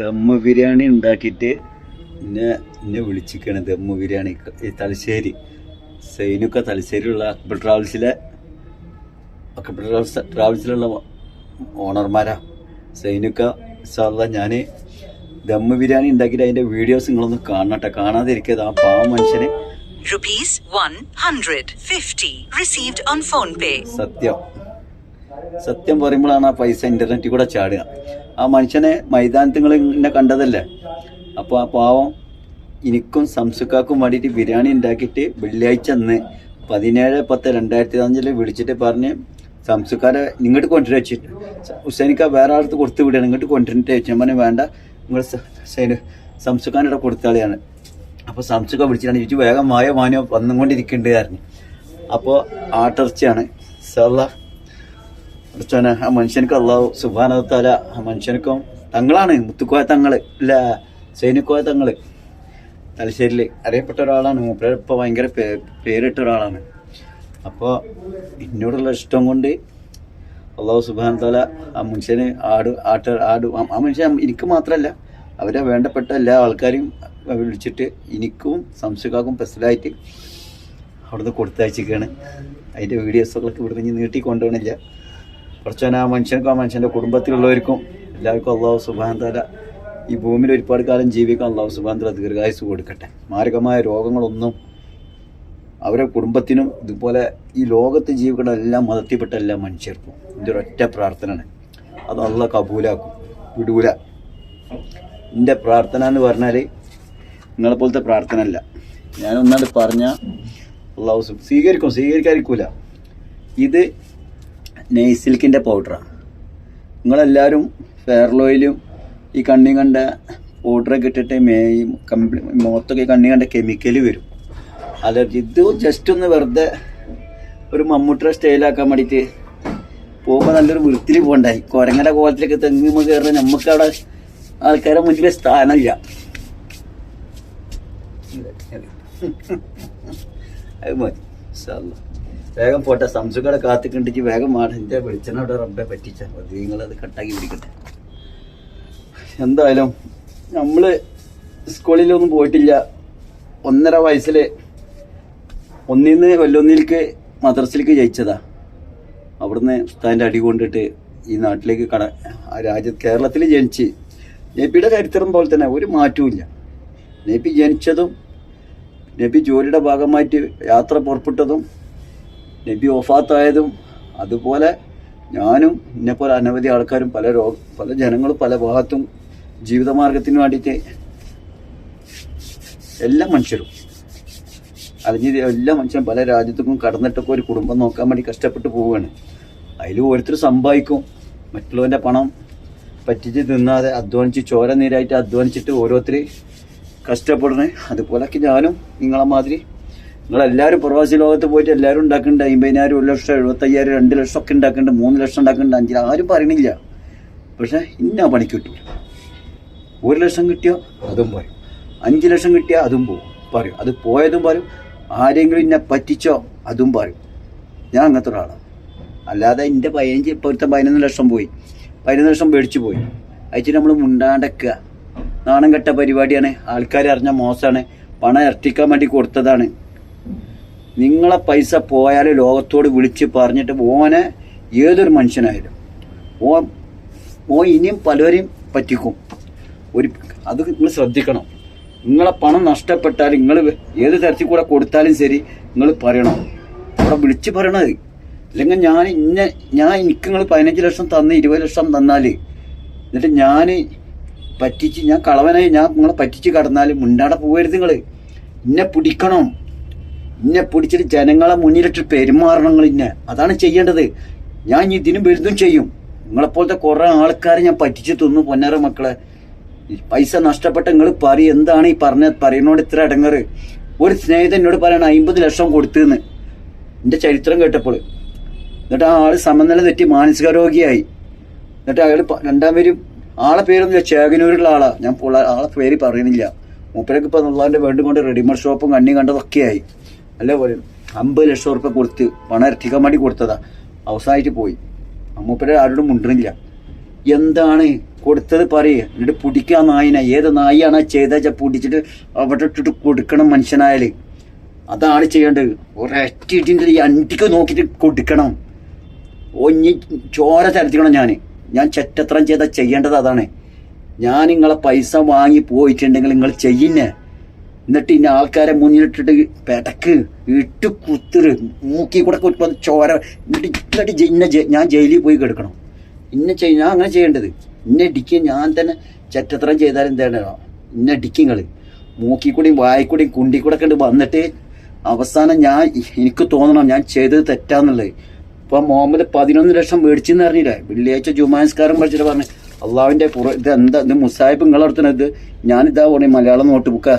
ദമ്മ് ബിരിയാണി ഉണ്ടാക്കിയിട്ട് എന്നെ എന്നെ വിളിച്ചിരിക്കുകയാണ് ദമ്മ് ബിരിയാണി ഈ തലശ്ശേരി. സൈനുക്ക തലശ്ശേരിയുള്ള അക്ബർ ട്രാവൽസിലെ അക്ബർ ട്രാവൽസ് ട്രാവൽസിലുള്ള ഓണർമാരാ. സൈനുക്ക സാറില്ല ഞാൻ ദമ്മ് ബിരിയാണി ഉണ്ടാക്കിയിട്ട് അതിന്റെ വീഡിയോസ് നിങ്ങളൊന്ന് കാണട്ടെ. കാണാതിരിക്കത് ആ പാവ മനുഷ്യനെ hundred 150 received on PhonePe സത്യം. സത്യം പറയുമ്പോഴാണ് ആ പൈസ ഇന്റർനെറ്റിൽ കൂടെ ചാടുക. ആ മനുഷ്യനെ മൈതാനത്ത് നിങ്ങൾ എന്നെ കണ്ടതല്ലേ? അപ്പോൾ ആ പാവം എനിക്കും സംസുക്കാക്കും വേണ്ടിയിട്ട് ബിരിയാണി ഉണ്ടാക്കിയിട്ട് വെള്ളിയാഴ്ച അന്ന് പതിനേഴ് പത്ത് രണ്ടായിരത്തി അഞ്ചിൽ വിളിച്ചിട്ട് പറഞ്ഞ് സംസുക്കാരെ ഇങ്ങോട്ട് കൊണ്ടുവരാ വെച്ചിട്ട് ഹുസൈനിക്ക വേറെ ആൾക്ക് കൊടുത്തു വിടുകയാണ്. ഇങ്ങോട്ട് കൊണ്ടുവന്നിട്ട് വെച്ചാൽ പറഞ്ഞു വേണ്ട. നിങ്ങൾ സംസുഖാനിടെ കൊടുത്താളിയാണ് അപ്പോൾ സംസുഖ വിളിച്ചിട്ടാണ് ചോദിച്ചു വേഗം മായ മാനോ വന്നുകൊണ്ടിരിക്കുന്നുണ്ട് പറഞ്ഞു. അപ്പോൾ ആട്ടിറച്ചിയാണ് സല്ല അടച്ചോനെ ആ മനുഷ്യനക്ക് അള്ളാഹു സുബാനത്താല ആ മനുഷ്യനക്കും തങ്ങളാണ് മുത്തുക്കോയ തങ്ങൾ ഇല്ല സൈനിക്കോയ തങ്ങൾ. തലശ്ശേരിയിൽ അറിയപ്പെട്ട ഒരാളാണ് മൂപ്പര് ഇപ്പോൾ ഭയങ്കര പേ- പേരിട്ട ഒരാളാണ്. അപ്പോൾ എന്നോടുള്ള ഇഷ്ടം കൊണ്ട് അള്ളാഹു സുബാൻ ആ മനുഷ്യന് ആട് ആട്ട ആട് ആ- മനുഷ്യൻ എനിക്ക് മാത്രമല്ല അവരെ വേണ്ടപ്പെട്ട എല്ലാ ആൾക്കാരെയും വിളിച്ചിട്ട് എനിക്കും സംശയക്കാർക്കും പെസലായിട്ട് അവിടുന്ന് കൊടുത്തയച്ചിരിക്കുകയാണ്. അതിന്റെ വീഡിയോസുകളൊക്കെ ഇവിടുന്ന് നീട്ടി കൊണ്ടുപോകണില്ല. കുറച്ചവൻ ആ മനുഷ്യർക്കും ആ മനുഷ്യന്റെ കുടുംബത്തിലുള്ളവർക്കും എല്ലാവർക്കും അള്ളാഹു സുബാൻ താല ഈ ഭൂമിയിൽ ഒരുപാട് കാലം ജീവിക്കാൻ അള്ളാഹു സുബാൻ താല ദീർഘായുസ് കൊടുക്കട്ടെ. മാരകമായ രോഗങ്ങളൊന്നും അവരെ കുടുംബത്തിനും ഇതുപോലെ ഈ ലോകത്ത് ജീവിക്കുന്ന എല്ലാ മതത്തിൽപ്പെട്ട എല്ലാ മനുഷ്യർക്കും എന്റെ ഒരൊറ്റ പ്രാർത്ഥനയാണ്. അത് അള്ള കബൂലാക്കും വിടൂല. എന്റെ പ്രാർത്ഥന എന്ന് പറഞ്ഞാൽ നിങ്ങളെ പോലത്തെ പ്രാർത്ഥന അല്ല ഞാൻ പറഞ്ഞാൽ പറഞ്ഞ അള്ളാഹു സ്വീകരിക്കും സ്വീകരിക്കാതിരിക്കൂല. ഇത് നെയ്സിൽക്കിന്റെ പൗഡറാണ് നിങ്ങളെല്ലാവരും ഫെയർലോയിലും ഈ കണ്ണി കണ്ട പൗഡറൊക്കെ ഇട്ടിട്ട് മേ കംപ്ലീ മുഖത്തൊക്കെ കണ്ണി കണ്ട കെമിക്കൽ വരും. അലർജി ഇത് ജസ്റ്റ് ഒന്ന് വെറുതെ ഒരു മമ്മൂട്ടിയുടെ സ്റ്റൈലാക്കാൻ വേണ്ടിയിട്ട് പോകുമ്പോൾ നല്ലൊരു വൃത്തിയിൽ പോകണ്ടായി. കുരങ്ങന്റെ കോലത്തിലേക്ക് തെങ്ങുമ്പോൾ കയറുന്ന നമുക്ക് അവിടെ ആൾക്കാരെ മുന്നിൽ സ്ഥാനമില്ല. അത് മതി. അല്ലാ. വേഗം പോട്ടെ സംസുഖടെ കാത്തിക്കണ്ടിച്ച് വേഗം മാറി എന്റെ വെളിച്ചെണ്ണ അവിടെ റബ്ബെ പറ്റിച്ച മതി. നിങ്ങളത് കട്ടാക്കി പിടിക്കട്ടെ. എന്തായാലും നമ്മൾ സ്കൂളിലൊന്നും പോയിട്ടില്ല. ഒന്നര വയസ്സിൽ ഒന്നിന്ന് കൊല്ലൊന്നിലേക്ക് മദ്രസിലേക്ക് ജയിച്ചതാ. അവിടുന്ന് ഉസ്താദിന്റെ അടി കൊണ്ടിട്ട് ഈ നാട്ടിലേക്ക് കട രാജ്യ കേരളത്തിൽ ജനിച്ച്. നബിയുടെ ചരിത്രം പോലെ തന്നെ ഒരു മാറ്റവും നബി ജനിച്ചതും നബി ജോലിയുടെ ഭാഗമായിട്ട് യാത്ര പുറപ്പെട്ടതും നബി ഒഫാത്തായതും അതുപോലെ ഞാനും എന്നെപ്പോലെ അനവധി ആൾക്കാരും പല രോഗ പല ജനങ്ങളും പല ഭാഗത്തും ജീവിതമാർഗത്തിന് വേണ്ടിയിട്ട് എല്ലാ മനുഷ്യരും അല്ലെങ്കിൽ എല്ലാ മനുഷ്യരും പല രാജ്യത്തേക്കും കടന്നിട്ടൊക്കെ ഒരു കുടുംബം നോക്കാൻ വേണ്ടി കഷ്ടപ്പെട്ട് പോവുകയാണ്. അതിൽ ഓരോരുത്തർ സമ്പാദിക്കും. മറ്റുള്ളവന്റെ പണം പറ്റിച്ച് തിന്നാതെ അധ്വാനിച്ച് ചോര നീരായിട്ട് അധ്വാനിച്ചിട്ട് ഓരോരുത്തർ കഷ്ടപ്പെടണേ അതുപോലൊക്കെ ഞാനും നിങ്ങളെ മാതിരി നിങ്ങളെല്ലാവരും പ്രവാസി ലോകത്ത് പോയിട്ട് എല്ലാവരും ഉണ്ടാക്കുന്നുണ്ട് അമ്പതിനായിരം ഒരു ലക്ഷം എഴുപത്തയ്യായിരം രണ്ട് ലക്ഷം ഒക്കെ ഉണ്ടാക്കുന്നുണ്ട് മൂന്ന് ലക്ഷം ഉണ്ടാക്കുന്നുണ്ട് അഞ്ച് ആരും പറയണില്ല. പക്ഷെ ഇന്ന പണിക്ക് കിട്ടൂല ഒരു ലക്ഷം കിട്ടിയോ അതും പറയും. അഞ്ച് ലക്ഷം കിട്ടിയാൽ അതും പോകും പറയും. അത് പോയതും പറയും. ആരെങ്കിലും എന്നെ പറ്റിച്ചോ അതും പറയും. ഞാൻ അങ്ങനത്തെ ഒരാളാണ് അല്ലാതെ എന്റെ പതിനഞ്ച് ഇപ്പോഴത്തെ പതിനൊന്ന് ലക്ഷം പോയി. പതിനൊന്ന് ലക്ഷം മേടിച്ചു പോയി. അയച്ചിട്ട് നമ്മൾ മുണ്ടാണ്ടക്കുക നാണം കെട്ട പരിപാടിയാണ്. ആൾക്കാർ അറിഞ്ഞ മോശമാണ് പണം ഇരട്ടിക്കാൻ വേണ്ടി കൊടുത്തതാണ്. നിങ്ങളെ പൈസ പോയാൽ ലോകത്തോട് വിളിച്ച് പറഞ്ഞിട്ട് ഓനെ ഏതൊരു മനുഷ്യനായാലും. ഓ ഓ ഇനിയും പലരെയും പറ്റിക്കും. ഒരു അത് നിങ്ങൾ ശ്രദ്ധിക്കണം. നിങ്ങളെ പണം നഷ്ടപ്പെട്ടാൽ നിങ്ങൾ ഏത് തരത്തിൽ കൂടെ കൊടുത്താലും ശരി നിങ്ങൾ പറയണം. അവിടെ വിളിച്ച് പറയണത്. അല്ലെങ്കിൽ ഞാൻ ഇന്ന ഞാൻ എനിക്ക് നിങ്ങൾ പതിനഞ്ച് ലക്ഷം തന്ന് ഇരുപത് ലക്ഷം തന്നാൽ എന്നിട്ട് ഞാൻ പറ്റിച്ച് ഞാൻ കളവനായി ഞാൻ നിങ്ങളെ പറ്റിച്ച് കടന്നാൽ മുണ്ടാടെ പോകരുത് നിങ്ങൾ എന്നെ പിടിക്കണം. ഇന്നെ പിടിച്ചിട്ട് ജനങ്ങളെ മുന്നിലിട്ട് പെരുമാറണങ്ങൾ ഇന്നെ. അതാണ് ചെയ്യേണ്ടത്. ഞാൻ ഇതിനും വലുതും ചെയ്യും. നിങ്ങളെപ്പോലത്തെ കുറേ ആൾക്കാരെ ഞാൻ പറ്റിച്ചു തിന്നു പൊന്നേറെ മക്കളെ. പൈസ നഷ്ടപ്പെട്ട നിങ്ങൾ പറയും എന്താണ് ഈ പറഞ്ഞ പറയുന്നോട് ഇത്ര അടങ്ങറ് ഒരു സ്നേഹിതൻ എന്നോട് പറയണം അമ്പത് ലക്ഷം കൊടുത്തെന്ന്. എന്റെ ചരിത്രം കേട്ടപ്പോൾ. എന്നിട്ട് ആ ആൾ സമനില തെറ്റി മാനസിക രോഗിയായി എന്നിട്ട് അയാൾ രണ്ടാം പേരും ആളെ പേരൊന്നുമില്ല ചേകനൂരുള്ള ആളാ. ഞാൻ ആളെ പേര് പറയുന്നില്ല. മൂപ്പരൊക്കെ ഇപ്പം നല്ലാണ്ട് വേണ്ടും കൊണ്ട് റെഡിമെയ്ഡ് ഷോപ്പും കണ്ണി കണ്ടതൊക്കെ ആയി അല്ലേ പോലെ അമ്പത് ലക്ഷം ഉറുപ്പ്യ കൊടുത്ത് പണം ഇരട്ടിക്കാൻ വേണ്ടി കൊടുത്തതാ. അവസാനമായിട്ട് പോയി. അമ്മൂപ്പരെ ആരോടും മുണ്ടണില്ല. എന്താണ് കൊടുത്തത് പറയേ. എന്നിട്ട് പിടിക്കാൻ നായിന. ഏത് നായിയാണ് ചെയ്ത പുടിച്ചിട്ട് അവിടെ ഇട്ടിട്ട് കൊടുക്കണം മനുഷ്യനായാൽ. അതാണ് ചെയ്യേണ്ടത്. ഒരൊറ്റ ഇടിന്റെ ഈ അണ്ടിക്ക് നോക്കിയിട്ട് കൊടുക്കണം. ഒഞ്ഞി ചോര ചരത്തിക്കണം ഞാൻ ഞാൻ ചെറ്റത്രം ചെയ്താൽ ചെയ്യേണ്ടത് അതാണ്. ഞാൻ നിങ്ങളെ പൈസ വാങ്ങി പോയിട്ടുണ്ടെങ്കിൽ നിങ്ങൾ ചെയ്യുന്നേ. എന്നിട്ട് ഇന്ന ആൾക്കാരെ മുന്നിലിട്ടിട്ട് പെടക്ക് ഇട്ട് കുത്തിറ് മൂക്കി കൂടെ കുത്തുമ്പോൾ ചോര എന്നിട്ട് ജെ- ഇന്ന ഞാൻ ജയിലിൽ പോയി കിടക്കണം. ഇന്ന ചെയ് ഞാൻ അങ്ങനെ ചെയ്യേണ്ടത്. ഇന്ന ഇടിക്ക് ഞാൻ തന്നെ ചെറ്റത്രം ചെയ്താൽ എന്താണ്? ഇന്ന ഇടിക്കുങ്ങൾ മൂക്കിക്കൂടിയും വായിക്കൂടിയും കുണ്ടി കൂടെ കണ്ട് വന്നിട്ട് അവസാനം ഞാൻ എനിക്ക് തോന്നണം ഞാൻ ചെയ്തത് തെറ്റാന്നുള്ളത്. ഇപ്പൊ മുഹമ്മദ് പതിനൊന്ന് ലക്ഷം മേടിച്ചെന്ന് അറിഞ്ഞില്ലേ വെള്ളിയാഴ്ച ജുമാനസ്കാരം പഠിച്ചിട്ട് പറഞ്ഞു അള്ളാവിന്റെ പുറ ഇത് എന്താ ഇത് മുസാഹിബ് നിങ്ങളെടുത്തണത് ഞാനിതാ പറഞ്ഞു മലയാളം നോട്ട് ബുക്കാ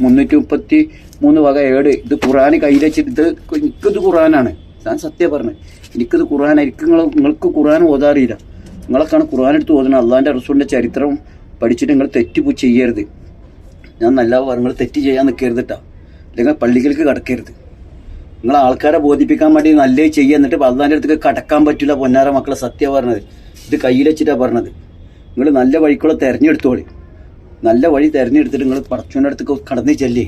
മുന്നൂറ്റി മുപ്പത്തി മൂന്ന് വക ഏട് ഇത് ഖുറാൻ കയ്യിൽ വെച്ചിട്ട് ഇത് എനിക്കിത് ഖുറാനാണ് ഞാൻ സത്യം പറഞ്ഞത്. എനിക്കിത് ഖുറാൻ എനിക്ക് നിങ്ങൾ നിങ്ങൾക്ക് ഖുറാൻ ഓതാറിയില്ല. നിങ്ങളൊക്കെയാണ് ഖുറാൻ എടുത്ത് ഓതുന്നത്. അള്ളാഹിന്റെ റസൂലിന്റെ ചരിത്രം പഠിച്ചിട്ട് നിങ്ങൾ തെറ്റ് ചെയ്യരുത്. ഞാൻ നല്ല നിങ്ങൾ തെറ്റ് ചെയ്യാൻ നിൽക്കരുത് കേട്ടോ അല്ലെങ്കിൽ പള്ളികൾക്ക് കടക്കരുത്. നിങ്ങൾ ആൾക്കാരെ ബോധിപ്പിക്കാൻ വേണ്ടി നല്ലേ ചെയ്യുക എന്നിട്ട് അള്ളാന്റെ അടുത്തേക്ക് കടക്കാൻ പറ്റില്ല പൊന്നാര മക്കളെ. സത്യം പറഞ്ഞത്. ഇത് കയ്യിൽ വെച്ചിട്ടാണ് പറഞ്ഞത്. നിങ്ങൾ നല്ല വഴിക്കുള്ള തിരഞ്ഞെടുത്തോളി. നല്ല വഴി തിരഞ്ഞെടുത്തിട്ട് നിങ്ങൾ പറച്ചുവിന്റെ അടുത്തേക്ക് കടന്നു ചെല്ലി.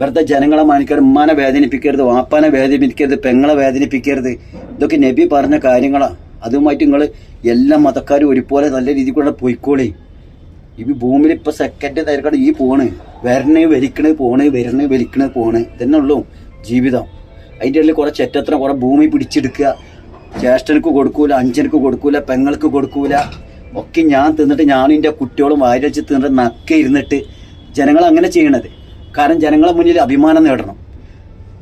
വെറുതെ ജനങ്ങളെ മാനിക്കരുത് ഉമ്മാനെ വേദനിപ്പിക്കരുത് വാപ്പാനെ വേദനിപ്പിക്കരുത് പെങ്ങളെ വേദനിപ്പിക്കരുത്. ഇതൊക്കെ നബി പറഞ്ഞ കാര്യങ്ങളാണ് അതുമായിട്ട് നിങ്ങൾ എല്ലാ മതക്കാരും ഒരുപോലെ നല്ല രീതിയിൽ കൂടെ പോയിക്കോളി. ഈ ഭൂമിയിൽ ഇപ്പം സെക്കൻഡ് തിരക്കട ഈ പോണ്. വരണേ വലിക്കണ് പോണ് വരണേ വലിക്കണ് പോണ്. ഇതന്നെ ഉള്ളൂ ജീവിതം. അതിന്റെ ഇടയിൽ കുറേ ചെറ്റത്ര കുറേ ഭൂമി പിടിച്ചെടുക്കുക. ജ്യേഷ്ഠനക്ക് കൊടുക്കൂല അഞ്ചനക്ക് കൊടുക്കൂല പെങ്ങൾക്ക് കൊടുക്കൂല. ഒക്കെ ഞാൻ തിന്നിട്ട് ഞാനും എന്റെ കുട്ടികളും വാരിച്ച് തിന്നിട്ട് നക്കെ ഇരുന്നിട്ട് ജനങ്ങൾ അങ്ങനെ ചെയ്യണത്. കാരണം ജനങ്ങളെ മുന്നിൽ അഭിമാനം നേടണം.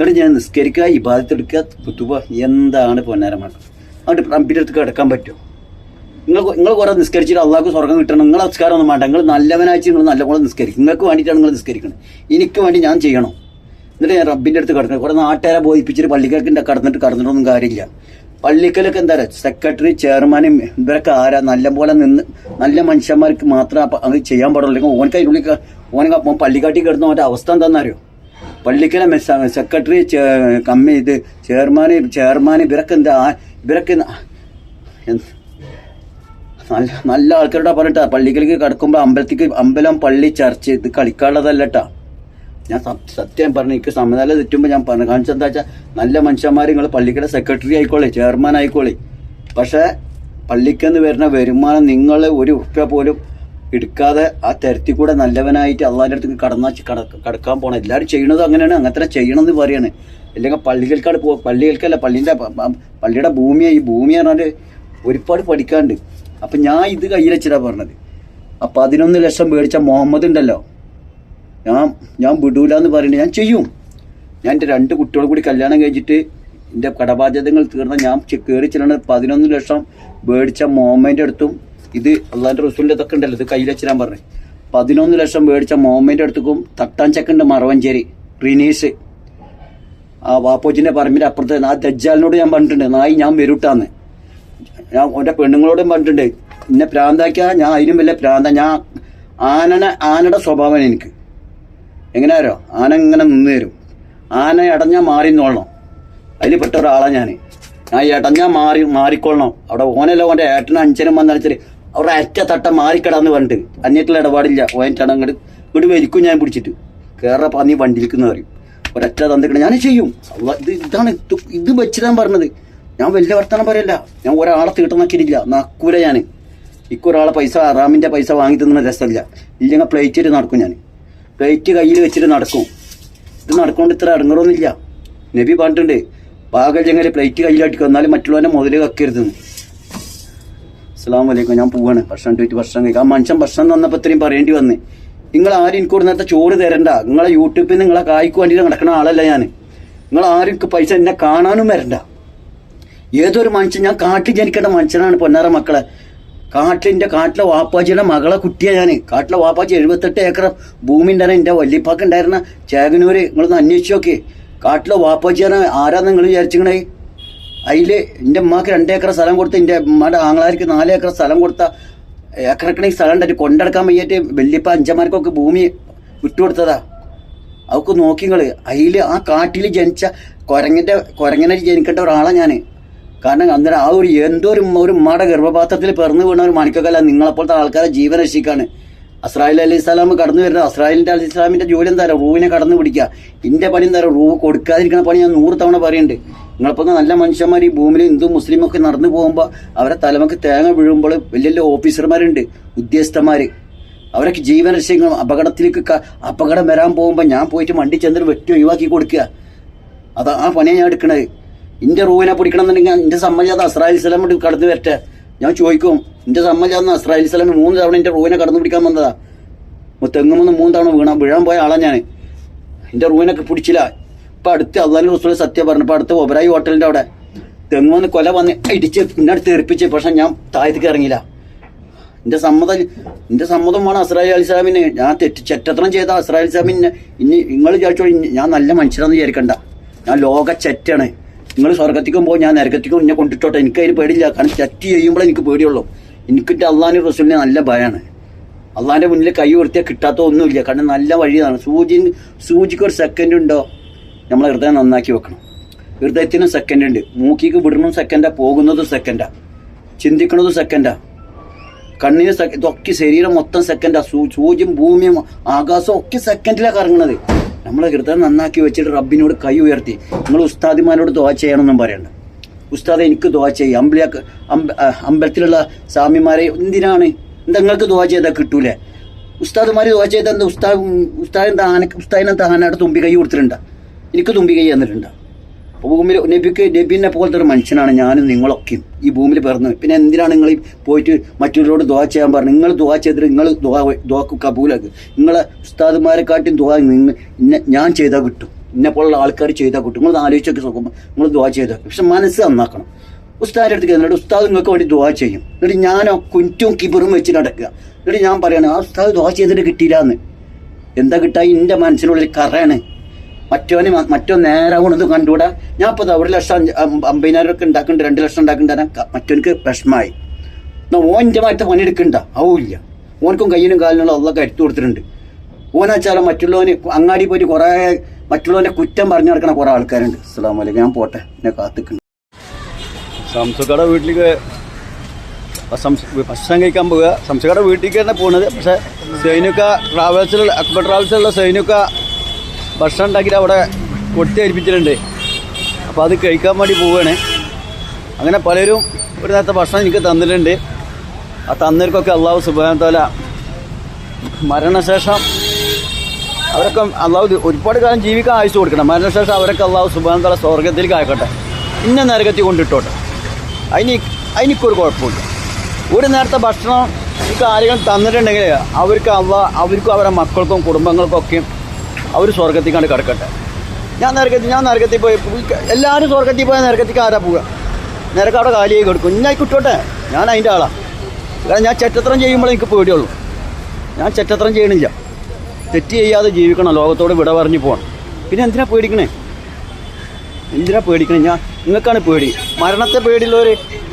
എന്നിട്ട് ഞാൻ നിസ്കരിക്കുക ഈ ഇബാദത്തെടുക്കുക കുത്തുക എന്താണ് പൊന്നാരമാണ് അതുകൊണ്ട് റബ്ബിന്റെ അടുത്ത് കിടക്കാൻ പറ്റുമോ? നിങ്ങൾ നിങ്ങൾ കുറെ നിസ്കരിച്ചിട്ട് അള്ളാഹ്ക്ക് സ്വർഗം കിട്ടണം. നിങ്ങൾ നിസ്കാരം ഒന്നും വേണ്ട. നിങ്ങൾ നല്ലവനായിട്ട് നിങ്ങൾ നല്ലപോലെ നിസ്കരിക്കും. നിങ്ങൾക്ക് വേണ്ടിയിട്ടാണ് നിങ്ങൾ നിസ്കരിക്കുന്നത് എനിക്ക് വേണ്ടി ഞാൻ ചെയ്യണം. എന്നിട്ട് ഞാൻ റബ്ബിന്റെ അടുത്ത് കിടക്കണം. കുറെ നാട്ടുകാരെ ബോധിപ്പിച്ചിട്ട് പള്ളിക്കാർക്ക് കടന്നിട്ട് കടന്നിട്ടൊന്നും കാര്യമില്ല. പള്ളിക്കലൊക്കെ എന്താ പറയുക സെക്രട്ടറി ചെയർമാനും ഇവരൊക്കെ ആരാ? നല്ല പോലെ നിന്ന് നല്ല മനുഷ്യന്മാർക്ക് മാത്രം അത് ചെയ്യാൻ പാടുള്ളൂ. ഓനക്ക് അതിനുള്ളിൽ ഓനക്ക് അപ്പം പള്ളിക്കാട്ടി കിടന്ന അവന്റെ അവസ്ഥ എന്താണെന്നറിയോ പള്ളിക്കല സെക്രട്ടറി കമ്മി ഇത് ചെയർമാൻ ചെയർമാൻ ഇവരൊക്കെ എന്താ? ഇവരൊക്കെ നല്ല നല്ല ആൾക്കാരോടാ പറഞ്ഞിട്ടാ. പള്ളിക്കലേക്ക് കിടക്കുമ്പോൾ അമ്പലത്തിക്ക് അമ്പലം പള്ളി ചർച്ച് ഇത് കളിക്കാനുള്ളതല്ലട്ടാ ഞാൻ സത്യം പറഞ്ഞു എനിക്ക് സമനില തെറ്റുമ്പോൾ ഞാൻ പറഞ്ഞു. കാരണം എന്താ വെച്ചാൽ നല്ല മനുഷ്യന്മാർ നിങ്ങൾ പള്ളിക്കട സെക്രട്ടറി ആയിക്കോളെ ചെയർമാൻ ആയിക്കോളെ. പക്ഷേ പള്ളിക്കെന്ന് വരുന്ന വരുമാനം നിങ്ങൾ ഒരു ഉപ്പ പോലും എടുക്കാതെ ആ തരത്തിൽ കൂടെ നല്ലവനായിട്ട് അള്ളാഹിന്റെ അടുത്ത് കടന്നാ കടക്കാൻ പോകണം എല്ലാവരും ചെയ്യണത് അങ്ങനെയാണ്. അങ്ങനെ തന്നെ ചെയ്യണമെന്ന് പറയാണ്. അല്ലെങ്കിൽ പള്ളികൾക്കാണ് പോ പള്ളികൾക്കല്ല പള്ളിന്റെ പള്ളിയുടെ ഭൂമിയെ. ഈ ഭൂമി പറഞ്ഞാൽ ഒരുപാട് പഠിക്കാണ്ട്. അപ്പം ഞാൻ ഇത് കയ്യിൽ പറഞ്ഞത്. ആ പതിനൊന്ന് ലക്ഷം മേടിച്ച മുഹമ്മദ് ഉണ്ടല്ലോ. ഞാൻ ഞാൻ വിടൂല എന്ന് പറയുന്നത് ഞാൻ ചെയ്യും. ഞാൻ എന്റെ രണ്ട് കുട്ടികളും കൂടി കല്യാണം കഴിച്ചിട്ട് എന്റെ കടബാധ്യതകൾ തീർന്ന ഞാൻ കയറി ചെല്ലണത് പതിനൊന്ന് ലക്ഷം മേടിച്ച മോമേന്റെ അടുത്തും ഇത് അള്ളാന്റെ റസൂലിന്റെ ഇതൊക്കെ ഉണ്ടല്ലോ ഇത് കയ്യിൽ വെച്ചിരാൻ പറഞ്ഞു. പതിനൊന്ന് ലക്ഷം മേടിച്ച മോമേന്റെ അടുത്തേക്കും തട്ടാഞ്ചക്കുണ്ട് മറവഞ്ചേരി റിനീസ് ആ വാപ്പോച്ചിന്റെ പറമ്പിന്റെ അപ്പുറത്ത് ആ ദജ്ജാലിനോട് ഞാൻ പറഞ്ഞിട്ടുണ്ട് നായി ഞാൻ വരൂട്ടാന്ന്. ഞാൻ എന്റെ പെണ്ണുങ്ങളോടും പറഞ്ഞിട്ടുണ്ട് എന്നെ പ്രാന്താക്കിയാൽ ഞാൻ അതിനും വലിയ പ്രാന്ത ഞാൻ ആനനെ ആനയുടെ സ്വഭാവമാണ് എനിക്ക്. എങ്ങനെയാരോ ആന ഇങ്ങനെ നിന്ന് തരും ആന ഇടഞ്ഞാൽ മാറി നോളണം അതിൽ പെട്ട ഒരാളാണ് ഞാൻ ഞാൻ ഇടഞ്ഞാൽ മാറി മാറിക്കൊള്ളണം. അവിടെ ഓനല്ല ഓന്റെ ഏട്ടനും അഞ്ചനും വന്നടിച്ചിട്ട് അവിടെ അറ്റ തട്ട മാറിക്കടാന്ന് പറഞ്ഞിട്ട് അഞ്ഞിട്ടുള്ള ഇടപാടില്ല. ഓനിട്ടാണ് അങ്ങോട്ട് ഇവിടെ വലിക്കും ഞാൻ പിടിച്ചിട്ട്. കയറ പന്നി വണ്ടിയിലിക്കുന്ന പറയും. ഒരൊറ്റ തന്നിട്ട് ഞാൻ ചെയ്യും. ഇത് ഇതാണ് ഇത് വെച്ചിട്ടാണ് പറഞ്ഞത്. ഞാൻ വലിയ വർത്തമാനം പറയല്ല. ഞാൻ ഒരാളെ തീട്ടണക്കിയിട്ടില്ല നക്കൂല ഞാൻ ഇക്കൊരാളെ പൈസ അറാമിന്റെ പൈസ വാങ്ങി തിന്നുന്ന രസമില്ല. ഇല്ലെങ്കിൽ പ്ലേറ്റ് നടക്കും ഞാൻ പ്ലേറ്റ് കയ്യിൽ വെച്ചിട്ട് നടക്കും. ഇത് നടക്കൊണ്ട് ഇത്ര ഇറങ്ങണമെന്നില്ല നബി പറഞ്ഞിട്ടുണ്ട് പാകൽ പ്ലേറ്റ് കയ്യിലാട്ടിക്കും എന്നാലും മറ്റുള്ളവനെ മുതൽ കക്കരുതെന്ന് അസ്സാം വലൈക്കും ഞാൻ പോവാണ്. ഭക്ഷണം പോയിട്ട് ഭക്ഷണം കഴിക്കാം. ആ മനുഷ്യൻ ഭക്ഷണം തന്നപ്പോൾ ഇത്രയും പറയേണ്ടി വന്ന്. നിങ്ങൾ ആരും എനിക്ക് കൊടുത്ത ചോറ് തരണ്ട. നിങ്ങളെ യൂട്യൂബിൽ നിങ്ങളെ കായ്ക്ക് വേണ്ടിയിട്ട് നടക്കുന്ന ആളല്ല ഞാൻ നിങ്ങൾ ആരും പൈസ എന്നെ കാണാനും വരണ്ട. ഏതൊരു മനുഷ്യൻ ഞാൻ കാട്ടി ജനിക്കേണ്ട മനുഷ്യനാണ് പൊന്നാറ മക്കളെ. കാട്ടിലിന്റെ കാട്ടിലെ വാപ്പാച്ചിയുടെ മകളെ കുട്ടിയാ ഞാൻ കാട്ടിലെ വാപ്പാച്ചി എഴുപത്തെട്ട് ഏക്കർ ഭൂമി ഉണ്ടായിരുന്ന എന്റെ വല്യപ്പാക്ക് ഉണ്ടായിരുന്ന ചേകനൂര്. നിങ്ങളൊന്ന് അന്വേഷിച്ച് നോക്കി. കാട്ടിലെ വാപ്പാച്ചിയാണ് ആരാന്ന് നിങ്ങൾ വിചാരിച്ചിങ്ങനെ അതിൽ എന്റെ ഉമ്മാക്ക് രണ്ട് ഏക്കർ സ്ഥലം കൊടുത്ത് എന്റെ ഉമ്മയുടെ ആങ്ങളാർക്ക് നാല് ഏക്കർ സ്ഥലം കൊടുത്ത ഏക്കറക്കണക്ക് സ്ഥലം ഉണ്ടായിട്ട് കൊണ്ടെടുക്കാൻ വയ്യായിട്ട് വല്യപ്പ അഞ്ചന്മാർക്കൊക്കെ ഭൂമി വിട്ടുകൊടുത്തതാ. അവക്ക് നോക്കിങ്ങൾ അതിൽ ആ കാട്ടിൽ ജനിച്ച കുരങ്ങന്റെ കുരങ്ങനെ ജനിക്കേണ്ട ഒരാളാണ് ഞാൻ. കാരണം അന്നേരം ആ ഒരു എന്തോ ഒരു ഒരു മട ഗർഭപാത്രത്തിൽ പിറന്നു വീണ ഒരു മണിക്കൊക്കെ നിങ്ങളെപ്പോലത്തെ ആൾക്കാരെ ജീവൻ രക്ഷിക്കാണ്. അസ്രായിൽ അലി ഇസ്ലാം കടന്നു വരുന്നത് അസ്രായേലിന്റെ അലി ഇസ്ലാമിന്റെ ജോലി എന്താ റൂവിനെ കടന്നു പിടിക്കുക. ഇന്റെ പണി എന്താ റൂവ് കൊടുക്കാതിരിക്കുന്ന പണി ഞാൻ നൂറ് തവണ പറയുന്നുണ്ട്. നിങ്ങളിപ്പോൾ നല്ല മനുഷ്യന്മാർ ഈ ഭൂമിയിൽ ഹിന്ദു മുസ്ലിം ഒക്കെ നടന്നു പോകുമ്പോൾ അവരെ തലമുക്ക് തേങ്ങ വീഴുമ്പോൾ വലിയ വലിയ ഓഫീസർമാരുണ്ട് ഉദ്യോഗസ്ഥന്മാർ അവരൊക്കെ ജീവൻ രക്ഷിക്കണം. അപകടത്തിലേക്ക് അപകടം വരാൻ പോകുമ്പോൾ ഞാൻ പോയിട്ട് വണ്ടി ചെന്നിട്ട് വെട്ടി ഒഴിവാക്കി കൊടുക്കുക. അതാ ആ പണിയാണ് ഞാൻ എടുക്കണത്. ഇന്റെ റൂവിനെ പിടിക്കണം എന്നുണ്ടെങ്കിൽ എന്റെ സമ്മതിയാതെ അസ്രായിൽ കൊണ്ട് കടന്നു വരട്ടെ. ഞാൻ ചോദിക്കും എന്റെ സമ്മതിയാതെ അസ്രായിൽ സ്ഥലം മൂന്ന് തവണ എന്റെ റൂവിനെ കടന്നു പിടിക്കാൻ വന്നതാ? തെങ്ങുമെന്ന് മൂന്ന് തവണ വീണ വീഴാൻ പോയ ആളാ ഞാൻ എന്റെ റൂവിനൊക്കെ പിടിച്ചില്ല. ഇപ്പൊ അടുത്ത് അള്ളാഹു റസൂൽ സത്യം പറഞ്ഞു. ഇപ്പൊ അടുത്ത് ഒബരായി ഹോട്ടലിന്റെ അവിടെ. തെങ്ങുമെന്ന് കൊല വന്ന് ഇടിച്ച് പിന്നെ അടുത്ത് തെറിപ്പിച്ച് പക്ഷെ ഞാൻ താഴത്തേക്ക് ഇറങ്ങിയില്ല. എന്റെ സമ്മതം എന്റെ വേണം അസ്രായി അലി സാമിന് ഞാൻ തെറ്റ് ചെറ്റത്രം ചെയ്ത അസ്രായി അലിസ്ലാമിന് ഇനി നിങ്ങൾ വിചാരിച്ചോ ഞാൻ നല്ല മനുഷ്യരാന്ന് വിചാരിക്കണ്ട. ഞാൻ ലോക ചെറ്റാണ് നിങ്ങൾ സ്വർഗത്തിക്കും പോകും ഞാൻ നരകത്തിക്കും എന്നെ കൊണ്ടിട്ടോട്ടെ. എനിക്ക് അതിന് പേടിയില്ല. കാരണം തെറ്റ് ചെയ്യുമ്പോൾ എനിക്ക് പേടിയുള്ളൂ. എനിക്കിട്ട് അള്ളാഹിന് റസൂലിനെ നല്ല ഭയമാണ് അള്ളാഹിന്റെ മുന്നിൽ കൈ ഉയർത്തിയാൽ കിട്ടാത്ത ഒന്നുമില്ല കാരണം നല്ല വഴിയാണ്. സൂചി സൂചിക്ക് ഒരു സെക്കൻഡ് ഉണ്ടോ? നമ്മൾ ഹൃദയം നന്നാക്കി വെക്കണം. ഹൃദയത്തിനും സെക്കൻഡ് ഉണ്ട്. മൂക്കിക്ക് വിടണം സെക്കൻഡാ പോകുന്നതും സെക്കൻഡാ ചിന്തിക്കുന്നതും സെക്കൻഡാ കണ്ണിന് ഇതൊക്കെ ശരീരം മൊത്തം സെക്കൻഡാ സൂചിയും ഭൂമിയും ആകാശവും ഒക്കെ സെക്കൻഡിലാണ് കറങ്ങണത്. നമ്മളെ കൃത്യം നന്നാക്കി വെച്ചിട്ട് റബ്ബിനോട് കൈ ഉയർത്തി. നിങ്ങൾ ഉസ്താദിമാരോട് ദുവാ ചെയ്യണമെന്നും പറയണ്ട. ഉസ്താദ് എനിക്ക് ദുവാ ചെയ്യും. അമ്പലിയൊക്കെ അമ്പ- ആ, അമ്പലത്തിലുള്ള സ്വാമിമാരെ എന്തിനാണ്? എന്താ നിങ്ങൾക്ക് ചെയ്താൽ കിട്ടൂലേ? ഉസ്താദുമാർ ദുവാ ചെയ്താൽ എന്താ ഉസ്താദ് ഉസ്താദിന് താന ഉസ്താദിനെ താനായിട്ട് തുമ്പി കൈ കൊടുത്തിട്ടുണ്ടാ? എനിക്ക് തുമ്പി കൈ തന്നിട്ടുണ്ടാ? ഭൂമിയിൽ നബിക്ക് നബിനെ പോലത്തെ ഒരു മനുഷ്യനാണ് ഞാനും നിങ്ങളൊക്കെയും ഈ ഭൂമിയിൽ പിറന്നത് പിന്നെ എന്തിനാണ് നിങ്ങൾ പോയിട്ട് മറ്റുള്ളവരോട് ദുവാ ചെയ്യാൻ പറഞ്ഞു നിങ്ങൾ ദുവാ ചെയ്തിട്ട് നിങ്ങൾ ദുവാ ദുവാക്ക് കബൂലാക്കുക നിങ്ങളെ ഉസ്താദുമാരെക്കാട്ടും ദുവാ നിങ്ങൾ ഞാൻ ചെയ്താൽ കിട്ടും. ഇന്നെ പോലുള്ള ആൾക്കാർ ചെയ്താൽ കിട്ടും. നിങ്ങൾ ആലോചിച്ചൊക്കെ നോക്കുമ്പോൾ നിങ്ങൾ ദുവാ ചെയ്താൽ പക്ഷെ മനസ്സ് നന്നാക്കണം. ഉസ്താദിന്റെ അടുത്ത് എന്നിട്ട് ഉസ്താദ് നിങ്ങൾക്ക് വേണ്ടി ദുവാ ചെയ്യും. എന്നിട്ട് ഞാൻ കുറ്റവും കുറ്റും കിബറും വെച്ച് നടക്കുക. എന്നിട്ട് ഞാൻ പറയണേ ആ ഉസ്താദ് ദുവാ ചെയ്തിട്ട് കിട്ടിയില്ല എന്ന് എന്താ കിട്ടാ? എന്റെ മനസ്സിനുള്ളിൽ കറയാണ്. മറ്റോന് മറ്റോ നേരെ നേരാവണത് കണ്ടുകൂടാ? ഞാൻ ഇപ്പോൾ ഒരു ലക്ഷം അമ്പതിനായിരം ഒക്കെ ഉണ്ടാക്കുന്നുണ്ട്. രണ്ട് ലക്ഷം ഉണ്ടാക്കുന്നുണ്ട്. മറ്റോനിക്ക് വിഷമായി എന്നാൽ ഓന്റെ മാറ്റത്തെ പണിയെടുക്കണ്ട ആവില്ല ഓനക്കും കയ്യിനും കാലിനുള്ള അതൊക്കെ എടുത്തു കൊടുത്തിട്ടുണ്ട്. ഓനാച്ചാലും മറ്റുള്ളവന് അങ്ങാടി പോയിട്ട് കുറേ മറ്റുള്ളവന്റെ കുറ്റം പറഞ്ഞു നടക്കണ കുറേ ആൾക്കാരുണ്ട്. അസ്സാം വലൈക്കും ഞാൻ പോട്ടെ. എന്നെ കാത്തിക്കുന്നു സംസുക്കയുടെ വീട്ടിലേക്ക് ഭക്ഷണം കഴിക്കാൻ പോവുക. സംസുക്കട വീട്ടിലേക്ക് തന്നെ പോകുന്നത് പക്ഷേ സൈനുക്ക ട്രാവൽസിലുള്ള അക്ബർ ട്രാവൽസിലുള്ള സൈനുക്ക ഭക്ഷണം ഉണ്ടാക്കിയിട്ട് അവിടെ കൊട്ടി ഏൽപ്പിച്ചിട്ടുണ്ട് അപ്പോൾ അത് കഴിക്കാൻ വേണ്ടി പോവുകയാണ് അങ്ങനെ പലരും ഒരു നേരത്തെ ഭക്ഷണം എനിക്ക് തന്നിട്ടുണ്ട്. ആ തന്നവർക്കൊക്കെ അള്ളാഹു സുബാനത്തോല മരണശേഷം അവരൊക്കെ അള്ളാഹു ഒരുപാട് കാലം ജീവിക്കാൻ ആയുസ് കൊടുക്കണം. മരണശേഷം അവരൊക്കെ അള്ളാഹു സുബാനത്തോല തോല സ്വർഗത്തിലേക്ക് ആയിക്കോട്ടെ. ഇന്ന നരകത്തിൽ കൊണ്ടിട്ടോട്ടെ. അതിന് അതിനിക്കൊരു കുഴപ്പമില്ല. ഒരു നേരത്തെ ഭക്ഷണം ഈ കാര്യങ്ങൾ തന്നിട്ടുണ്ടെങ്കിൽ അവർക്ക് അവ അവർക്കും അവരുടെ മക്കൾക്കും കുടുംബങ്ങൾക്കൊക്കെ അവർ സ്വർഗത്തിൽ കണ്ട് കിടക്കട്ടെ. ഞാൻ നരകത്തിൽ ഞാൻ നരകത്തിൽ പോയി. എല്ലാവരും സ്വർഗത്തിൽ പോയാൽ നരകത്തിക്ക് ആരാ പോവുക? നിരക്ക് അവിടെ കാലിയായി കൊടുക്കും. ഇന്നായി കിട്ടോട്ടെ? ഞാൻ അതിന്റെ ആളാണ് കാരണം ഞാൻ ചെറ്റത്രം ചെയ്യുമ്പോൾ എനിക്ക് പേടിയുള്ളൂ. ഞാൻ ചെറ്റത്രം ചെയ്യണില്ല. തെറ്റ് ചെയ്യാതെ ജീവിക്കണം ലോകത്തോട് വിട പറഞ്ഞു പോകണം പിന്നെ എന്തിനാ പേടിക്കണേ? എന്തിനാ പേടിക്കണേ? ഞാൻ നിങ്ങൾക്കാണ് പേടി. മരണത്തെ പേടിയുള്ളവർ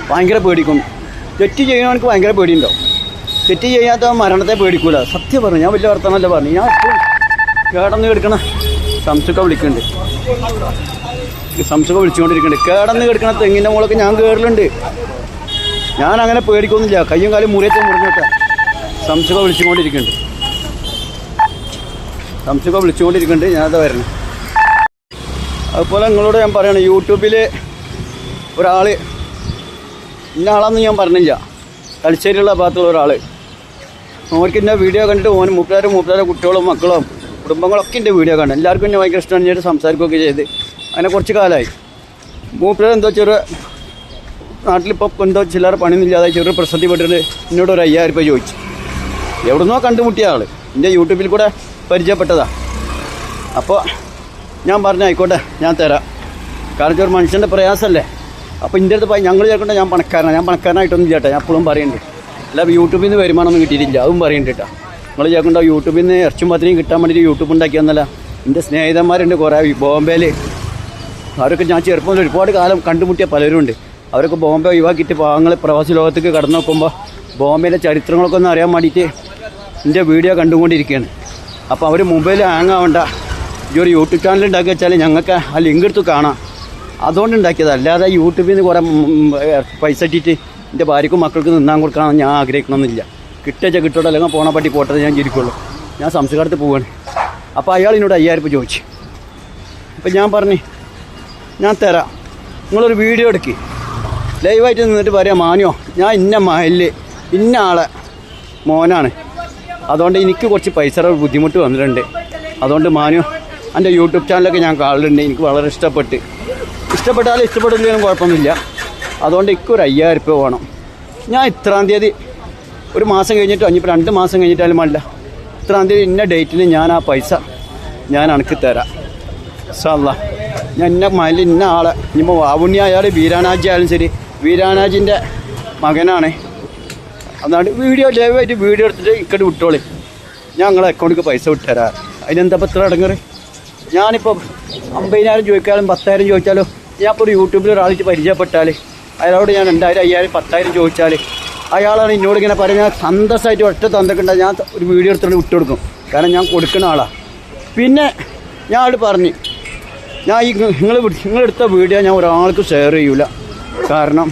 ഭയങ്കര പേടിക്കും. തെറ്റ് ചെയ്യണവർക്ക് ഭയങ്കര പേടിയുണ്ടാവും. തെറ്റ് ചെയ്യാത്ത മരണത്തെ പേടിക്കൂല. സത്യം പറഞ്ഞു ഞാൻ വലിയ വർത്തമാനമല്ല പറഞ്ഞു ഞാൻ കേടന്ന് കെടുക്കണ സംസുഖ വിളിക്കുന്നുണ്ട്. സംസുഖ വിളിച്ചുകൊണ്ടിരിക്കുന്നുണ്ട്. കേടന്ന് കെടുക്കണ തെങ്ങിന്റെ മുകളൊക്കെ ഞാൻ കയറലുണ്ട് ഞാൻ അങ്ങനെ പേടിക്കൊന്നുമില്ല. കയ്യും കാലും മുറിയത്തെ മുറിഞ്ഞോട്ടെ സംസുഖ വിളിച്ചുകൊണ്ടിരിക്കുന്നുണ്ട്. സംസുഖ വിളിച്ചുകൊണ്ടിരിക്കുന്നുണ്ട്. ഞാനത് വരണം. അതുപോലെ നിങ്ങളോട് ഞാൻ പറയണം യൂട്യൂബിൽ ഒരാൾ ഇന്ന ആളാന്ന് ഞാൻ പറഞ്ഞില്ല. തലശ്ശേരിയുള്ള ഭാഗത്തുള്ള ഒരാൾ ഓർക്ക് എന്റെ വീഡിയോ കണ്ടിട്ട് ഓൻ മൂപ്പരാരും മൂപ്പരാരും കുട്ടികളും മക്കളും കുടുംബങ്ങളൊക്കെ എന്റെ വീഡിയോ കണ്ടു. എല്ലാവർക്കും എന്നെ ഭയങ്കര ഇഷ്ടമാണ് ഞാൻ സംസാരിക്കുകയൊക്കെ ചെയ്ത്. അങ്ങനെ കുറച്ച് കാലമായി മൂപ്പര് എന്തോ ചെറു നാട്ടിലിപ്പോൾ എന്തോ ചില്ലറ പണിയൊന്നുമില്ലാതെ ചെറു പ്രസിദ്ധി പെട്ടിട്ട് എന്നോട് ഒരു അയ്യായിരം രൂപ ചോദിച്ചു. എവിടുന്നോ കണ്ടുമുട്ടിയ ആൾ എന്റെ യൂട്യൂബിൽ കൂടെ പരിചയപ്പെട്ടതാണ് അപ്പോൾ ഞാൻ പറഞ്ഞു ആയിക്കോട്ടെ ഞാൻ തരാം. കാരണം ഒരു മനുഷ്യന്റെ പ്രയാസമല്ലേ അപ്പോൾ എന്റെ അടുത്ത് പോയി ഞങ്ങൾ ചേർക്കണ്ട ഞാൻ പണക്കാരനാണ് ഞാൻ പണക്കാരനായിട്ടൊന്നും ചേട്ടാ ഞാൻ എപ്പോഴും പറയുന്നുണ്ട് അല്ല യൂട്യൂബിൽ നിന്ന് വരുമാനമൊന്നും കിട്ടിയിട്ടില്ല. അതും പറയുന്നുണ്ട് കേട്ടോ നിങ്ങൾ ചേക്കുണ്ടാവും യൂട്യൂബിൽ നിന്ന് ഇറച്ചും പത്തിനും കിട്ടാൻ വേണ്ടിയിട്ട് യൂട്യൂബ് ഉണ്ടാക്കിയെന്നല്ല എന്റെ സ്നേഹിതന്മാരുണ്ട് കുറേ ബോംബെയിൽ അവരൊക്കെ ഞാൻ ചെറുപ്പം ഒരുപാട് കാലം കണ്ടുമുട്ടിയ പലരും ഉണ്ട്. അവരൊക്കെ ബോംബെ ഒഴിവാക്കിയിട്ട് പാവങ്ങൾ പ്രവാസി ലോകത്തേക്ക് കടന്നു നോക്കുമ്പോൾ ബോംബെയിലെ ചരിത്രങ്ങളൊക്കെ ഒന്ന് അറിയാൻ വേണ്ടിയിട്ട് എന്റെ വീഡിയോ കണ്ടുകൊണ്ടിരിക്കുകയാണ്. അപ്പോൾ അവർ മുംബൈയിൽ ഹാങ് ആവണ്ട. ഈ ഒരു യൂട്യൂബ് ചാനൽ ഉണ്ടാക്കി വെച്ചാൽ ഞങ്ങൾക്ക് ആ ലിങ്ക് എടുത്ത് കാണാം. അതുകൊണ്ട് ഉണ്ടാക്കിയത്. അല്ലാതെ യൂട്യൂബിൽ നിന്ന് കുറേ പൈസ ഇട്ടിട്ട് എന്റെ ഭാര്യക്കും മക്കൾക്ക് നിന്നാൻ കൊടുക്കണം ഞാൻ ആഗ്രഹിക്കണമെന്നില്ല കിട്ടിയ കിട്ടോടെ അല്ലെങ്കിൽ പോണ പട്ടി പോട്ടത് ഞാൻ ചിരിക്കുള്ളൂ ഞാൻ സംസ്കാരത്ത് പോവാണ്. അപ്പോൾ അയാൾ എന്നോട് അയ്യായിരം രൂപ ചോദിച്ചു. അപ്പം ഞാൻ പറഞ്ഞു ഞാൻ തരാം. നിങ്ങളൊരു വീഡിയോ എടുക്കി. ലൈവായിട്ട് നിന്നിട്ട് പറയാം മാനിയോ ഞാൻ ഇന്ന മഹൽ ഇന്ന ആളെ മോനാണ്. അതുകൊണ്ട് എനിക്ക് കുറച്ച് പൈസ ബുദ്ധിമുട്ട് വന്നിട്ടുണ്ട്. അതുകൊണ്ട് മാനിയോ എന്റെ യൂട്യൂബ് ചാനലൊക്കെ ഞാൻ കാണലുണ്ട്. എനിക്ക് വളരെ ഇഷ്ടപ്പെട്ട്. ഇഷ്ടപ്പെട്ടാലും ഇഷ്ടപ്പെട്ടില്ലെങ്കിലും കുഴപ്പമൊന്നുമില്ല. അതുകൊണ്ട് എനിക്കൊരു അയ്യായിരം രൂപ വേണം. ഞാൻ ഇത്രാം തീയതി ഒരു മാസം കഴിഞ്ഞിട്ടോ ഇനിയിപ്പോൾ രണ്ട് മാസം കഴിഞ്ഞിട്ടാലും വേണ്ട ഇത്രാം തീയതി ഇന്ന ഡേറ്റിന് ഞാൻ ആ പൈസ ഞാൻ അണക്കി തരാം. സല്ല ഞാൻ ഇന്ന മല ഇന്ന ആളെ ഇനിയിപ്പോൾ വാവുണ്ണി ആയാലും വീരാനാജി ആയാലും ശരി. വീരാനാജിന്റെ മകനാണ്. അതാണ് വീഡിയോ ലൈവായിട്ട് വീഡിയോ എടുത്തിട്ട് ഇക്കട്ട് വിട്ടോളി. ഞാൻ നിങ്ങളെ അക്കൗണ്ടിക്ക് പൈസ വിട്ടുതരാം. അതിനെന്താ ഇപ്പോൾ ഇത്ര അടങ്ങറ്? ഞാനിപ്പോൾ അമ്പതിനായിരം ചോദിക്കാലും പത്തായിരം ചോദിച്ചാലോ ഞാൻ ഇപ്പോൾ യൂട്യൂബിൽ ഒരാളിച്ച് പരിചയപ്പെട്ടാൽ അയാളോട് ഞാൻ രണ്ടായിരം അയ്യായിരം പത്തായിരം ചോദിച്ചാൽ അയാളാണ് എന്നോട് ഇങ്ങനെ പറയുന്നത് ഞാൻ സന്തോഷമായിട്ട് ഒറ്റ തന്നിട്ടുണ്ട് ഞാൻ ഒരു വീഡിയോ എടുത്തിട്ടുണ്ട് വിട്ടു കൊടുക്കും. കാരണം ഞാൻ കൊടുക്കുന്ന ആളാണ് പിന്നെ ഞാൻ ആൾ പറഞ്ഞു ഞാൻ ഈ നിങ്ങൾ നിങ്ങളെടുത്ത വീഡിയോ ഞാൻ ഒരാൾക്ക് ഷെയർ ചെയ്യൂല. കാരണം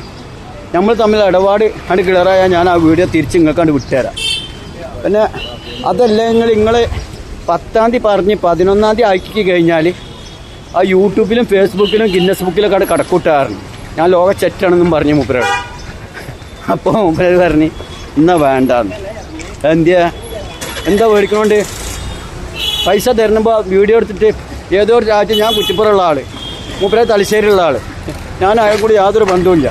നമ്മൾ തമ്മിൽ ഇടപാട് ആണ് ക്ലിയറായാൽ ഞാൻ ആ വീഡിയോ തിരിച്ച് നിങ്ങൾക്കാണ്ട് വിട്ടുതരാം. പിന്നെ അതല്ല നിങ്ങൾ പത്താം തീയതി പറഞ്ഞ് പതിനൊന്നാം തീയതി ആക്കി കഴിഞ്ഞാൽ ആ യൂട്യൂബിലും ഫേസ്ബുക്കിലും ഗിന്നസ് ബുക്കിലൊക്കെ അവിടെ കടക്കൂട്ടാറുണ്ട് ഞാൻ ലോക ചെറ്റാണെന്നും പറഞ്ഞു മൂപ്പരോട് അപ്പോൾ മൂപ്പര് പറഞ്ഞു എന്നാ വേണ്ട എന്തിയാ? എന്താ മേടിക്കണോണ്ട് പൈസ തരുമ്പോൾ വീഡിയോ എടുത്തിട്ട് ഏതോ ഒരു രാജ്യം ഞാൻ കുറ്റിപ്പുറമുള്ള ആൾ മൂപ്പരെ തലശ്ശേരിയുള്ള ആൾ. ഞാൻ അയാൾ കൂടി യാതൊരു ബന്ധവുമില്ല.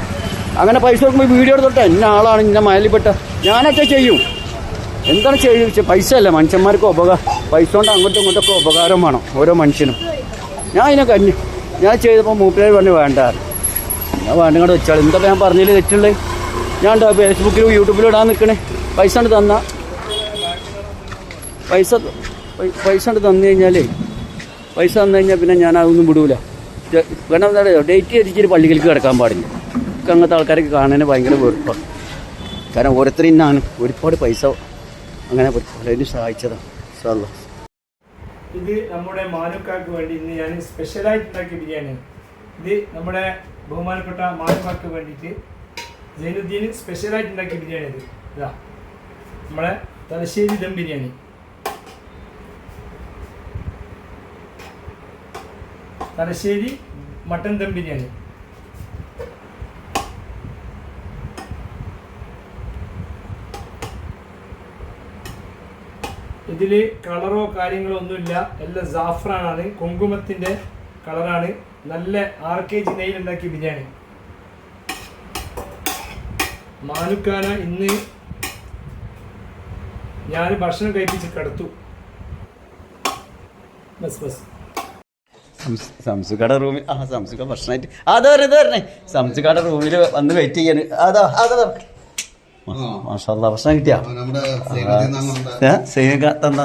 അങ്ങനെ പൈസ നോക്കുമ്പോൾ വീഡിയോ എടുത്തോട്ടെ? എന്നെ ആളാണ് ഇന്ന മയലിൽപ്പെട്ട ഞാനൊക്കെ ചെയ്യും. എന്താണ് ചെയ്യും പൈസ അല്ല മനുഷ്യന്മാർക്ക് ഉപകാരം പൈസ കൊണ്ട് അങ്ങോട്ടും ഇങ്ങോട്ടൊക്കെ ഉപകാരം വേണം ഓരോ മനുഷ്യനും. ഞാൻ അതിനെ കഞ്ഞു ഞാൻ ചെയ്തപ്പോൾ മൂപ്പരെ പറഞ്ഞ് വേണ്ട. ഞാൻ വേണ്ട ഇങ്ങോട്ട് വെച്ചാൽ എന്താ ഞാൻ പറഞ്ഞതിൽ തെറ്റുള്ളത് ഞാൻ ഫേസ്ബുക്കിലും യൂട്യൂബിലും ഇടാൻ നിൽക്കണേ പൈസ കൊണ്ട് തന്ന. പൈസ പൈസ കൊണ്ട് തന്നു കഴിഞ്ഞാലേ പൈസ തന്നു കഴിഞ്ഞാൽ പിന്നെ ഞാൻ അതൊന്നും വിടൂല വേണം എന്താ ഡേറ്റ് അടിച്ചിട്ട് പള്ളികൾക്ക് കിടക്കാൻ പാടില്ല. ഒക്കെ അങ്ങനത്തെ ആൾക്കാരൊക്കെ കാണാൻ ഭയങ്കര വെറുപ്പാണ് കാരണം ഓരോരുത്തരും ഇന്നാണ് ഒരുപാട് പൈസ അങ്ങനെ അതിന് സഹായിച്ചതാണ് സാറല്ല ഇത് നമ്മുടെ മാനുക്കാർക്ക് വേണ്ടി ഇന്ന് ഞാൻ സ്പെഷ്യലായിട്ട് ഉണ്ടാക്കിയ ബിരിയാണിയാണ്. ഇത് നമ്മുടെ ബഹുമാനപ്പെട്ട മാനുക്കാർക്ക് വേണ്ടിയിട്ട് ജൈനുദ്ദീന് സ്പെഷ്യലായിട്ട് ഉണ്ടാക്കിയ ബിരിയാണി ഇത്. ഇതാ നമ്മളെ തലശ്ശേരി ദം ബിരിയാണി. തലശ്ശേരി മട്ടൻ ദം ബിരിയാണി. ഇതിൽ കളറോ കാര്യങ്ങളോ ഒന്നുമില്ല. എല്ലാം സാഫ്രാനാണ്. കുങ്കുമത്തിന്റെ കളറാണ്. നല്ല ആർ കെ ജി നെയ്യിൽ ഉണ്ടാക്കിയ ബിരിയാണി. മാനുക്കാന ഇന്ന് ഞാൻ ഭക്ഷണം കഴിപ്പിച്ച് കടത്തു. Bus bus. സംസുകട റൂമിൽ ആ സംസുക്ക ഭക്ഷണമായിട്ട് അതാ ഇത് പറഞ്ഞേ സംസുകട റൂമിൽ വന്ന് വെയിറ്റ് ചെയ്യാൻ അതാ അതാ മാഷാല്ല ഭക്ഷണം കിട്ടിയാ? സൈനിക തന്ന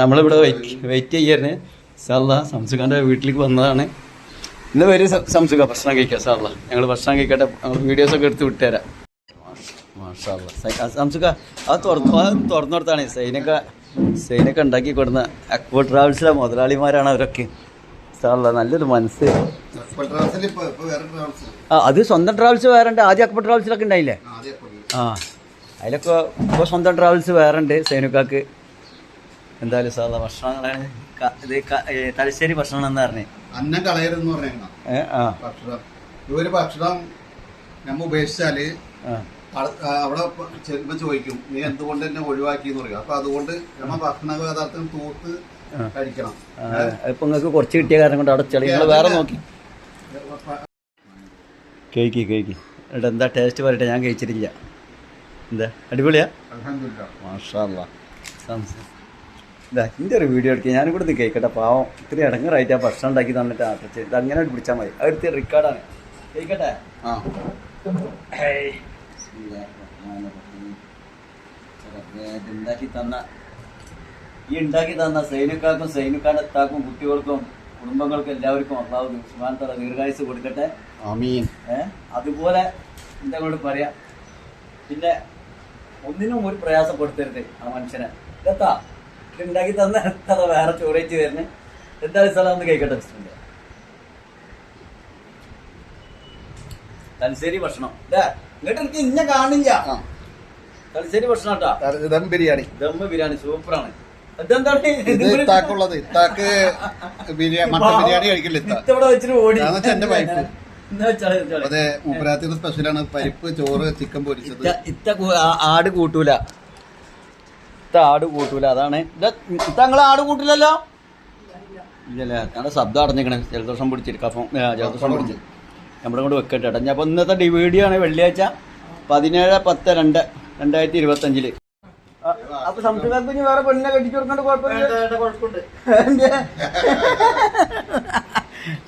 നമ്മളിവിടെ വെയിറ്റ് ചെയ്യായിരുന്നു. സാ സംസുഖാന്റെ വീട്ടിലേക്ക് വന്നതാണ്. ഇന്ന് വരെ സംസുഖ ഭക്ഷണം കഴിക്കാം സാറല്ല ഞങ്ങൾ ഭക്ഷണം കഴിക്കട്ടെ. ഞങ്ങൾ വീഡിയോസ് ഒക്കെ എടുത്ത് വിട്ടുതരാം മാഷാല്ല അത് തുറന്നു കൊടുത്താണ്. സൈനക്ക സൈനക്ക ഉണ്ടാക്കി കൊടുന്ന അക്വ ട്രാവൽസിലെ മുതലാളിമാരാണ് അവരൊക്കെ. സാറല്ല നല്ലൊരു മനസ്സ്. ഇപ്പൊ ഇപ്പൊ ഇപ്പൊ ആ അത് സ്വന്തം ട്രാവൽസ് വേറെ ഉണ്ട് ആദ്യം അക്ബർ ട്രാവൽസിലൊക്കെ ഉണ്ടായില്ലേ? ഇപ്പൊ. ആ അതിലൊക്കെ ഇപ്പോൾ സ്വന്തം ട്രാവൽസ് വേറെ ഉണ്ട് സൈനുക്കാക്ക്. എന്തായാലും സാധാ ക- ഇത് തലശ്ശേരി ഭക്ഷണം എന്ന് പറഞ്ഞേ. അന്നം കളയരുതെന്ന് പറഞ്ഞാ ഏ, ആ. ഭക്ഷണം. ഇവർ ഭക്ഷണം നമ്മ ഉപേക്ഷിച്ചാൽ അവിടെ ചെല്ലുമ്പോ ചോദിക്കും നീ എന്തുകൊണ്ട് എന്നെ ഒഴിവാക്കി എന്ന് പറയും? അപ്പൊ അതുകൊണ്ട് നമ്മ ഭക്ഷണ പദാർത്ഥം തൂത്ത് കഴിക്കണം. ഇപ്പൊ നിങ്ങൾക്ക് കുറച്ച് കിട്ടിയ കാരണം കൊണ്ട് അവിടെ ചെളി. വേറെ നോക്കി. Cake cake. എടാ എന്താ ടേസ്റ്റ് പറയട്ടെ? ഞാൻ കഴിച്ചിട്ടില്ല. എന്താ? അടിപൊളിയാ? അൽഹംദുലില്ലാ. മാഷാല്ല ഇതാ എന്റെ ഒരു വീഡിയോ എടുക്കുക ഞാനും കൂടെ ഇത് കേൾക്കട്ടെ പാവം. ഇത്തിരി ഇടങ്ങറായിട്ട് ആ ഭക്ഷണം ഉണ്ടാക്കി തന്നിട്ട് ആട്ടിച്ച് ഇത് അങ്ങനെ പിടിച്ചാൽ മതി. അടുത്ത റെക്കോർഡാണ് കേൾക്കട്ടെ ആ. ഉണ്ടാക്കി തന്ന ഈ ഉണ്ടാക്കി തന്ന സൈനിക്കാർക്കും സൈനിക്കാരുടെ താക്കും കുട്ടികൾക്കും കുടുംബങ്ങൾക്കും എല്ലാവർക്കും അള്ളാഹു ഉസ്മാൻ തല ദീർഘായുസ് കൊടുക്കട്ടെ. അതുപോലെ എന്താ കൊണ്ട് പറയാം. പിന്നെ ഒന്നിനും ഒരു പ്രയാസപ്പെടുത്തരുത് ആ മനുഷ്യനെ. ഇതെത്താ? ഉണ്ടാക്കി തന്ന അത്ര വേറെ ചോറേറ്റ് വരുന്നത് എന്താ സ്ഥലം ഒന്ന് കഴിക്കട്ടെ വെച്ചിട്ടുണ്ട് തലശ്ശേരി ഭക്ഷണം. എന്നിട്ട് ഇങ്ങോട്ട് എനിക്ക് ഇന്ന കാണില്ല. തലശ്ശേരി ഭക്ഷണം കേട്ടോ ദം ബിരിയാണി. ദം ബിരിയാണി സൂപ്പറാണ്. ഇത്താക്കുള്ളത് ഇത്താക്ക് ബിരിയാണി മട്ടൻ ബിരിയാണി കഴിക്കില്ല ഇത്തവിടെ വെച്ചിട്ട് ഓടി. എന്റെ വൈഫ്. അതെ മൂപ്പരാത്തിന്റെ സ്പെഷ്യലാണ് പരിപ്പ് ചോറ് ചിക്കൻ പൊരിച്ചത്. ഇത്ത- ആട് കൂട്ടൂല. ആട് കൂട്ടൂല അതാണ് നിങ്ങൾ ആട് കൂട്ടില്ലല്ലോ ഇല്ലല്ലേ ഞങ്ങളുടെ ശബ്ദം അടഞ്ഞിക്കണേ ജലദോഷം പിടിച്ചിരിക്കും. അപ്പം ജലദോഷം പിടിച്ച്. നമ്മുടെ കൊണ്ട് വെക്കട്ടെ കേട്ടോ. ഞാൻ അപ്പോൾ ഇന്നത്തെ ഡിവിഡി വീഡിയോ ആണ് വെള്ളിയാഴ്ച പതിനേഴ് പത്ത് രണ്ട് രണ്ടായിരത്തി ഇരുപത്തി അഞ്ചിൽ അപ്പൊ സംശയക്കാർക്ക് ഇനി വേറെ പെണ്ണിനെ കെട്ടിച്ചു കൊടുക്കേണ്ട കുഴപ്പമില്ല?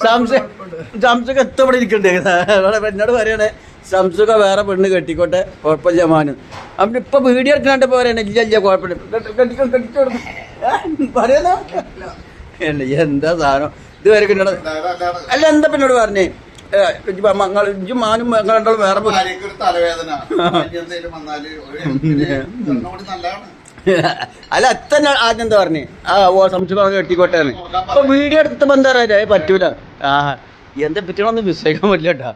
സംശയം സംശയം എത്തവിടെ ഇരിക്കണ്ടേ? പെണ്ണോട് എന്നോട് പറയണേ. സംസുഖ വേറെ പെണ്ണ് കെട്ടിക്കോട്ടെ കുഴപ്പമില്ല മാനു. അവൻ ഇപ്പൊ വീഡിയോ എടുക്കാണ്ട് പോരാണ് ഇല്ല ഇല്ല കുഴപ്പമില്ല. പറയുന്നോ എന്താ സാധനം? ഇതുവരെ എന്നോട് അല്ല എന്താ പിന്നോട് പറഞ്ഞേ? മാനും രണ്ടാളും വേറെ അല്ല അത്തന്നെ ആദ്യം എന്താ പറഞ്ഞേ? ആ ഓ സംശയം കെട്ടിക്കോട്ടെ അപ്പൊ വീഡിയോ എടുത്ത ബന്ധം പറ്റൂല. ആ എന്താ പറ്റണമെന്ന് വിശ്വസിക്കാൻ പറ്റില്ല കേട്ടാ.